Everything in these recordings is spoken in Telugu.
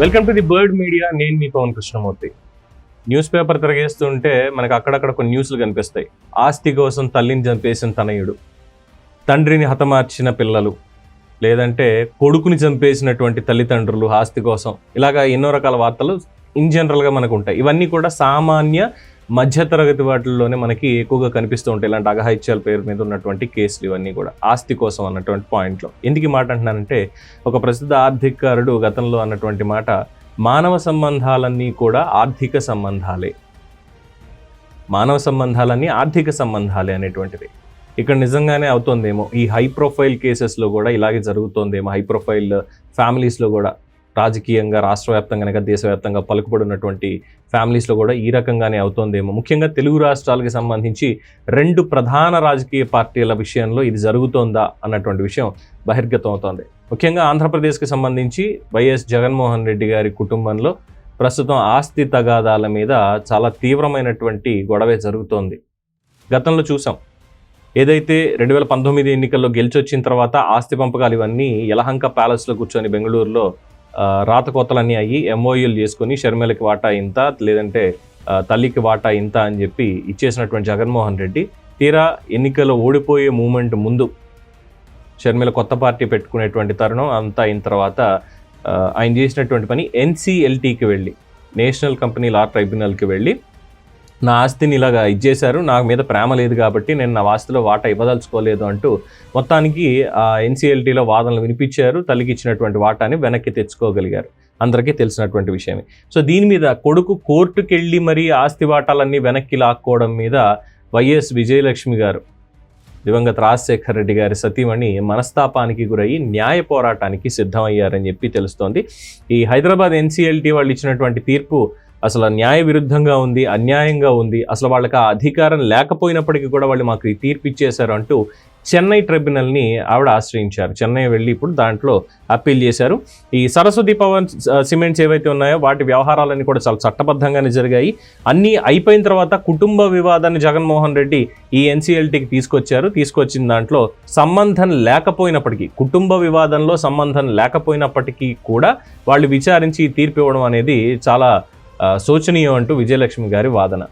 Welcome to the Bird Media నేను మీ పవన్ కృష్ణమూర్తి. న్యూస్ పేపర్ తిరగేస్తుంటే మనకు అక్కడక్కడ కొన్ని న్యూస్లు కనిపిస్తాయి. ఆస్తి కోసం తల్లిని చంపేసిన తనయుడు తండ్రిని హతమార్చిన పిల్లలు లేదంటే కొడుకుని చంపేసినటువంటి తల్లిదండ్రులు ఆస్తి కోసం. ఇలాగా ఎన్నో రకాల వార్తలు ఇన్ జనరల్గా మనకు ఉంటాయి. ఇవన్నీ కూడా సామాన్య మధ్యతరగతి వాటిల్లోనే మనకి ఎక్కువగా కనిపిస్తూ ఉంటాయి. ఇలాంటి అఘాయిత్యాల పేరు మీద ఉన్నటువంటి కేసులు ఇవన్నీ కూడా. ఆస్తి కోసం అన్నటువంటి పాయింట్లో. ఎందుకు మాట అంటున్నానంటే ఒక ప్రసిద్ధ ఆర్థికారుడు గతంలో అన్నటువంటి మాట మానవ సంబంధాలన్నీ కూడా ఆర్థిక సంబంధాలే. మానవ సంబంధాలన్నీ ఆర్థిక సంబంధాలే అనేటువంటిది. ఇక్కడ నిజంగానే అవుతోందేమో. ఈ హై ప్రొఫైల్ కేసెస్లో కూడా ఇలాగే జరుగుతుందేమో. హై ప్రొఫైల్ ఫ్యామిలీస్లో కూడా. రాజకీయంగా రాష్ట్ర వ్యాప్తంగా కనుక దేశవ్యాప్తంగా పలుకుబడినటువంటి ఫ్యామిలీస్లో కూడా ఈ రకంగానే అవుతోందేమో. ముఖ్యంగా తెలుగు రాష్ట్రాలకు సంబంధించి రెండు ప్రధాన రాజకీయ పార్టీల విషయంలో ఇది జరుగుతోందా అన్నటువంటి విషయం బహిర్గతం అవుతోంది. ముఖ్యంగా ఆంధ్రప్రదేశ్కి సంబంధించి వైఎస్ జగన్మోహన్ రెడ్డి గారి కుటుంబంలో ప్రస్తుతం ఆస్తి తగాదాల మీద చాలా తీవ్రమైనటువంటి గొడవే జరుగుతోంది. గతంలో చూసాం. ఏదైతే రెండు వేల పంతొమ్మిది ఎన్నికల్లో గెలిచొచ్చిన తర్వాత ఆస్తి పంపకాలు ఇవన్నీ యలహంక ప్యాలెస్లో కూర్చొని బెంగళూరులో రాతకోతలన్నీ అయ్యి ఎంఓయూలు చేసుకుని షర్మిలకి వాటా ఇంత లేదంటే తల్లికి వాటా ఇంత అని చెప్పి ఇచ్చేసినటువంటి జగన్మోహన్ రెడ్డి తీరా ఎన్నికలు ఓడిపోయే మూమెంట్ ముందు షర్మిల కొత్త పార్టీ పెట్టుకునేటువంటి తరుణం అంతా అయిన తర్వాత ఆయన చేసినటువంటి పని ఎన్సిఎల్టీకి వెళ్ళి నేషనల్ కంపెనీ లా ట్రైబ్యునల్కి వెళ్ళి నా ఆస్తిని ఇలాగా ఇచ్చేశారు నా మీద ప్రేమ లేదు కాబట్టి నేను నా ఆస్తిలో వాటా ఇవ్వదలుచుకోలేదు అంటూ మొత్తానికి ఆ ఎన్సీఎల్టీలో వాదనలు వినిపించారు తల్లికి ఇచ్చినటువంటి వాటాని వెనక్కి తెచ్చుకోగలిగారు. అందరికీ తెలిసినటువంటి విషయమే. సో దీని మీద కొడుకు కోర్టుకి వెళ్ళి మరీ ఆస్తి వాటాలన్నీ వెనక్కి లాక్కోవడం మీద వైఎస్ విజయలక్ష్మి గారు దివంగత రాజశేఖర్ రెడ్డి గారి సతీమణి మనస్తాపానికి గురయ్యి న్యాయ పోరాటానికి సిద్ధమయ్యారని చెప్పి తెలుస్తోంది. ఈ హైదరాబాద్ ఎన్సీఎల్టీ వాళ్ళు ఇచ్చినటువంటి తీర్పు అసలు న్యాయ విరుద్ధంగా ఉంది అన్యాయంగా ఉంది అసలు వాళ్ళకి ఆ అధికారం లేకపోయినప్పటికీ కూడా వాళ్ళు మాకు ఈ తీర్పు ఇచ్చేశారు అంటూ చెన్నై ట్రిబ్యునల్ని ఆవిడ ఆశ్రయించారు. చెన్నై వెళ్ళి ఇప్పుడు దాంట్లో అప్పీల్ చేశారు. ఈ సరస్వతి పవన్ సిమెంట్స్ ఏవైతే ఉన్నాయో వాటి వ్యవహారాలన్నీ కూడా చాలా చట్టబద్ధంగానే జరిగాయి. అన్నీ అయిపోయిన తర్వాత కుటుంబ వివాదాన్ని జగన్మోహన్ రెడ్డి ఈ ఎన్సీఎల్టీకి తీసుకొచ్చారు. తీసుకొచ్చిన దాంట్లో సంబంధం లేకపోయినప్పటికీ కుటుంబ వివాదంలో సంబంధం లేకపోయినప్పటికీ కూడా వాళ్ళు విచారించి తీర్పు ఇవ్వడం అనేది చాలా శోచనీయం అంటూ విజయలక్ష్మి గారి వాదన.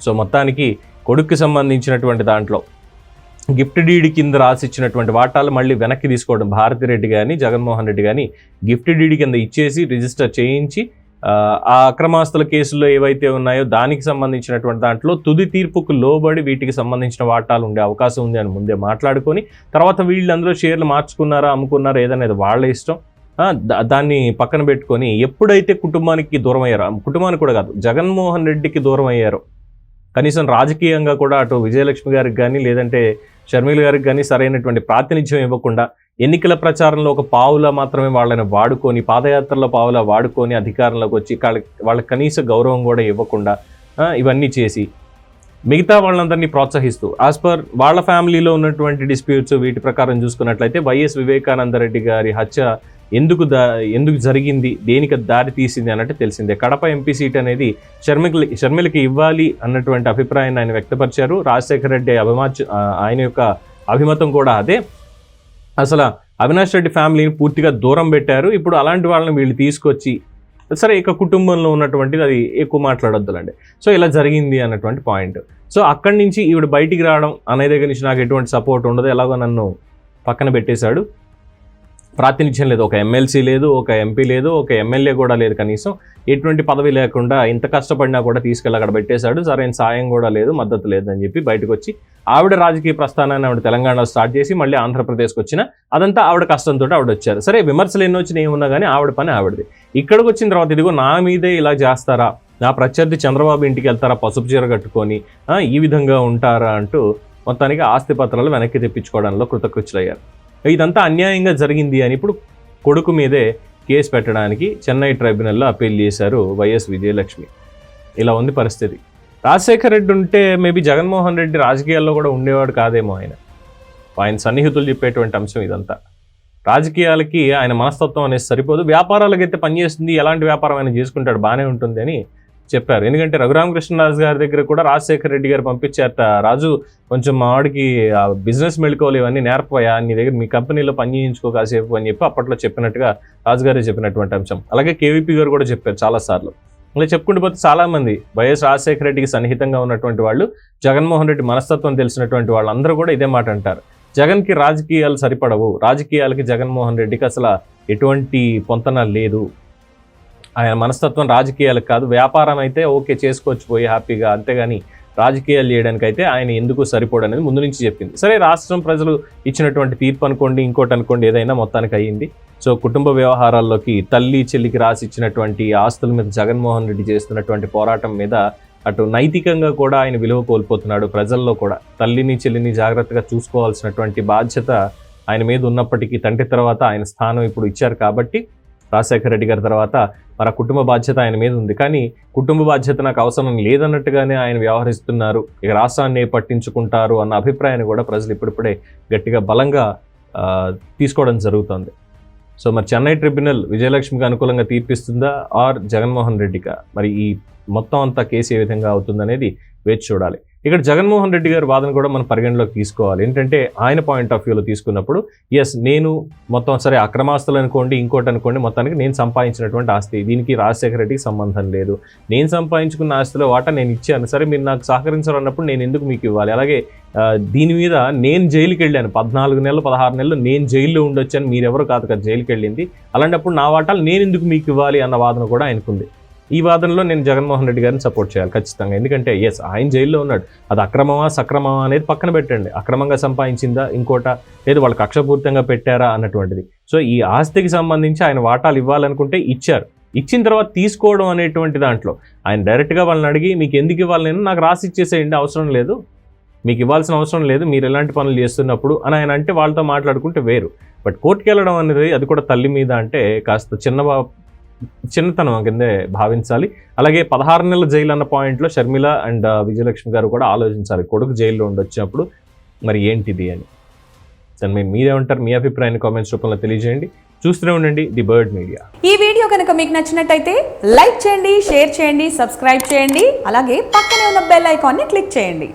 సో మొత్తానికి కొడుక్కి సంబంధించినటువంటి దాంట్లో గిఫ్ట్ డీడీ కింద రాసిచ్చినటువంటి వాటాలు మళ్ళీ వెనక్కి తీసుకోవడం భారతిరెడ్డి కానీ జగన్మోహన్ రెడ్డి కానీ గిఫ్ట్ డీడీ కింద ఇచ్చేసి రిజిస్టర్ చేయించి ఆ, అక్రమాస్తుల కేసుల్లో ఏవైతే ఉన్నాయో దానికి సంబంధించినటువంటి దాంట్లో తుది తీర్పుకు లోబడి వీటికి సంబంధించిన వాటాలు ఉండే అవకాశం ఉంది అని ముందే మాట్లాడుకొని తర్వాత వీళ్ళందరూ షేర్లు మార్చుకున్నారా అమ్ముకున్నారా ఏదనేది వాళ్ళ ఇష్టం. దాన్ని పక్కన పెట్టుకొని ఎప్పుడైతే కుటుంబానికి దూరం అయ్యారో కుటుంబానికి కూడా కాదు జగన్మోహన్ రెడ్డికి దూరం అయ్యారో కనీసం రాజకీయంగా కూడా అటు విజయలక్ష్మి గారికి కానీ లేదంటే షర్మిల గారికి కానీ సరైనటువంటి ప్రాతినిధ్యం ఇవ్వకుండా ఎన్నికల ప్రచారంలో ఒక పావులా మాత్రమే వాళ్ళని వాడుకొని పాదయాత్రలో పావులా వాడుకొని అధికారంలోకి వచ్చి వాళ్ళకి వాళ్ళకి కనీస గౌరవం కూడా ఇవ్వకుండా ఇవన్నీ చేసి మిగతా వాళ్ళందరినీ ప్రోత్సహిస్తూ యాజ్ పర్ వాళ్ళ ఫ్యామిలీలో ఉన్నటువంటి డిస్ప్యూట్స్ వీటి ప్రకారం చూసుకున్నట్లయితే వైఎస్ వివేకానంద రెడ్డి గారి హత్య ఎందుకు దా ఎందుకు జరిగింది దేనికి దారి తీసింది అన్నట్టు తెలిసిందే. కడప ఎంపీ సీట్ అనేది షర్మికి షర్మిలకి ఇవ్వాలి అన్నటువంటి అభిప్రాయాన్ని ఆయన వ్యక్తపరిచారు. రాజశేఖర రెడ్డి అభిమాచ ఆయన యొక్క అభిమతం కూడా అదే. అసలు అవినాష్ రెడ్డి ఫ్యామిలీని పూర్తిగా దూరం పెట్టారు. ఇప్పుడు అలాంటి వాళ్ళని వీళ్ళు తీసుకొచ్చి సరే ఇక కుటుంబంలో ఉన్నటువంటిది అది ఎక్కువ మాట్లాడొద్దులండి. సో ఇలా జరిగింది అన్నటువంటి పాయింట్. సో అక్కడి నుంచి ఈవిడ బయటికి రావడం అనే దగ్గర నుంచి నాకు ఎటువంటి సపోర్ట్ ఉండదు. ఎలాగో నన్ను పక్కన పెట్టేశాడు. ప్రాతినిధ్యం లేదు. ఒక ఎమ్మెల్సీ లేదు ఒక ఎంపీ లేదు ఒక ఎమ్మెల్యే కూడా లేదు కనీసం. ఎటువంటి పదవి లేకుండా ఇంత కష్టపడినా కూడా తీసుకెళ్ళి అక్కడ పెట్టేశాడు. సరైన సాయం కూడా లేదు మద్దతు లేదు అని చెప్పి బయటకు వచ్చి ఆవిడ రాజకీయ ప్రస్థానాన్ని ఆవిడ తెలంగాణలో స్టార్ట్ చేసి మళ్ళీ ఆంధ్రప్రదేశ్కి వచ్చిన అదంతా ఆవిడ కష్టంతో ఆవిడ వచ్చారు. సరే విమర్శలు ఎన్ని వచ్చినా ఏమున్నా కానీ ఆవిడ పని ఆవిడది. ఇక్కడికి వచ్చిన తర్వాత ఇదిగో నా మీదే ఇలా చేస్తారా? నా ప్రత్యర్థి చంద్రబాబు ఇంటికి వెళ్తారా? పసుపు చీర కట్టుకొని ఈ విధంగా ఉంటారా అంటూ మొత్తానికి ఆస్తి పత్రాలు వెనక్కి తెప్పించుకోవడంలో కృతకృత్యులయ్యారు. ఇదంతా అన్యాయంగా జరిగింది అని ఇప్పుడు కొడుకు మీదే కేసు పెట్టడానికి చెన్నై ట్రైబ్యునల్లో అప్పీల్ చేశారు వైఎస్ విజయలక్ష్మి. ఇలా ఉంది పరిస్థితి. రాజశేఖర్ రెడ్డి ఉంటే మేబీ జగన్మోహన్ రెడ్డి రాజకీయాల్లో కూడా ఉండేవాడు కాదేమో ఆయన. ఆయన సన్నిహితులు చెప్పేటువంటి అంశం ఇదంతా. రాజకీయాలకి ఆయన మనస్తత్వం అనేది సరిపోదు. వ్యాపారాలకైతే పనిచేస్తుంది. ఎలాంటి వ్యాపారం ఆయన చేసుకుంటాడు? బాగానే ఉంటుంది అని చెప్పారు. ఎందుకంటే రఘురామకృష్ణరాజు గారి దగ్గర కూడా రాజశేఖర రెడ్డి గారు పంపించారట రాజు కొంచెం మా వాడికి బిజినెస్ మెళుకోవాలి ఇవన్నీ నేర్పయా నీ దగ్గర మీ కంపెనీలో పని చేయించుకో కాసేపు అని చెప్పి అప్పట్లో చెప్పినట్టుగా రాజుగారే చెప్పినటువంటి అంశం. అలాగే కేవీపీ గారు కూడా చెప్పారు చాలా సార్లు. ఇలా చెప్పుకుంటూ పోతే చాలా మంది వైఎస్ రాజశేఖర రెడ్డికి సన్నిహితంగా ఉన్నటువంటి వాళ్ళు జగన్మోహన్ రెడ్డి మనస్తత్వం తెలిసినటువంటి వాళ్ళందరూ కూడా ఇదే మాట అంటారు. జగన్కి రాజకీయాలు సరిపడవు. రాజకీయాలకి జగన్మోహన్ రెడ్డికి అసలు ఎటువంటి పొంతన లేదు. ఆయన మనస్తత్వం రాజకీయాలకు కాదు వ్యాపారం అయితే ఓకే చేసుకోవచ్చు పోయి హ్యాపీగా అంతేగాని రాజకీయాలు చేయడానికి అయితే ఆయన ఎందుకు సరిపోడు అనేది ముందు నుంచి చెప్పింది. సరే రాష్ట్రం ప్రజలు ఇచ్చినటువంటి తీర్పు అనుకోండి ఇంకోటి అనుకోండి ఏదైనా మొత్తానికి అయ్యింది. సో కుటుంబ వ్యవహారాల్లోకి తల్లి చెల్లికి రాసి ఇచ్చినటువంటి ఆస్తుల మీద జగన్మోహన్ రెడ్డి చేస్తున్నటువంటి పోరాటం మీద అటు నైతికంగా కూడా ఆయన విలువ కోల్పోతున్నాడు ప్రజల్లో కూడా. తల్లిని చెల్లిని జాగ్రత్తగా చూసుకోవాల్సినటువంటి బాధ్యత ఆయన మీద ఉన్నప్పటికీ తండ్రి తర్వాత ఆయన స్థానం ఇప్పుడు ఇచ్చారు కాబట్టి రాజశేఖర రెడ్డి గారి తర్వాత మరి కుటుంబ బాధ్యత ఆయన మీద ఉంది. కానీ కుటుంబ బాధ్యత నాకు అవసరం లేదన్నట్టుగానే ఆయన వ్యవహరిస్తున్నారు. ఇక రాష్ట్రాన్ని పట్టించుకుంటారు అన్న అభిప్రాయాన్ని కూడా ప్రజలు ఇప్పుడిప్పుడే గట్టిగా బలంగా తీసుకోవడం జరుగుతుంది. సో మరి చెన్నై ట్రిబ్యునల్ విజయలక్ష్మికి అనుకూలంగా తీర్పిస్తుందా? ఆర్ జగన్మోహన్ రెడ్డికా? మరి ఈ మొత్తం అంతా కేసు ఏ విధంగా అవుతుందనేది వేచి చూడాలి. ఇక్కడ జగన్మోహన్ రెడ్డి గారి వాదన కూడా మనం పరిగణలోకి తీసుకోవాలి. ఏంటంటే ఆయన పాయింట్ ఆఫ్ వ్యూలో తీసుకున్నప్పుడు ఎస్ నేను మొత్తం సరే అక్రమాస్తులు అనుకోండి ఇంకోటి అనుకోండి మొత్తానికి నేను సంపాదించినటువంటి ఆస్తి. దీనికి రాజశేఖర రెడ్డికి సంబంధం లేదు. నేను సంపాదించుకున్న ఆస్తిలో వాటా నేను ఇచ్చాను. సరే మీరు నాకు సహకరించరు అన్నప్పుడు నేను ఎందుకు మీకు ఇవ్వాలి? అలాగే దీని మీద నేను జైలుకి వెళ్ళాను. పద్నాలుగు నెలలు పదహారు నెలలు నేను జైల్లో ఉండొచ్చాను మీరెవరు కాదు కదా జైలుకి వెళ్ళింది. అలాంటప్పుడు నా వాటాలు నేను ఎందుకు మీకు ఇవ్వాలి అన్న వాదన కూడా ఆయనకుంది. ఈ వాదనలో నేను జగన్మోహన్ రెడ్డి గారిని సపోర్ట్ చేయాలి ఖచ్చితంగా. ఎందుకంటే ఎస్ ఆయన జైల్లో ఉన్నాడు. అది అక్రమమా సక్రమమా అనేది పక్కన పెట్టండి. అక్రమంగా సంపాదించిందా ఇంకోట? లేదు వాళ్ళు కక్షపూర్తంగా పెట్టారా అన్నటువంటిది. సో ఈ ఆస్తికి సంబంధించి ఆయన వాటాలు ఇవ్వాలనుకుంటే ఇచ్చారు. ఇచ్చిన తర్వాత తీసుకోవడం అనేటువంటి దాంట్లో. ఆయన డైరెక్ట్గా వాళ్ళని అడిగి మీకు ఎందుకు ఇవ్వాలి నేను? నాకు రాసి ఇచ్చేసేయండి అవసరం లేదు. మీకు ఇవ్వాల్సిన అవసరం లేదు. మీరు ఎలాంటి పనులు చేస్తున్నప్పుడు? అని ఆయన అంటే వాళ్ళతో మాట్లాడుకుంటే వేరు. బట్ కోర్టుకి వెళ్ళడం అనేది అది కూడా తల్లి మీద అంటే కాస్త చిన్న చిన్నతనం కిందే భావించాలి. అలాగే పదహారు నెలల జైలు అన్న పాయింట్లో షర్మిల అండ్ విజయలక్ష్మి గారు కూడా ఆలోచించాలి. కొడుకు జైల్లో ఉండొచ్చినప్పుడు మరి ఏంటిది అని. దాని మీద మీరేమంటారు? మీ అభిప్రాయాన్ని కామెంట్స్ రూపంలో తెలియజేయండి. చూస్తూనే ఉండండి ది బర్డ్ మీడియా. ఈ వీడియో కనుక మీకు నచ్చినట్టయితే లైక్ చేయండి షేర్ చేయండి సబ్స్క్రైబ్ చేయండి. అలాగే పక్కనే ఉన్న బెల్ ఐకాన్ని క్లిక్ చేయండి.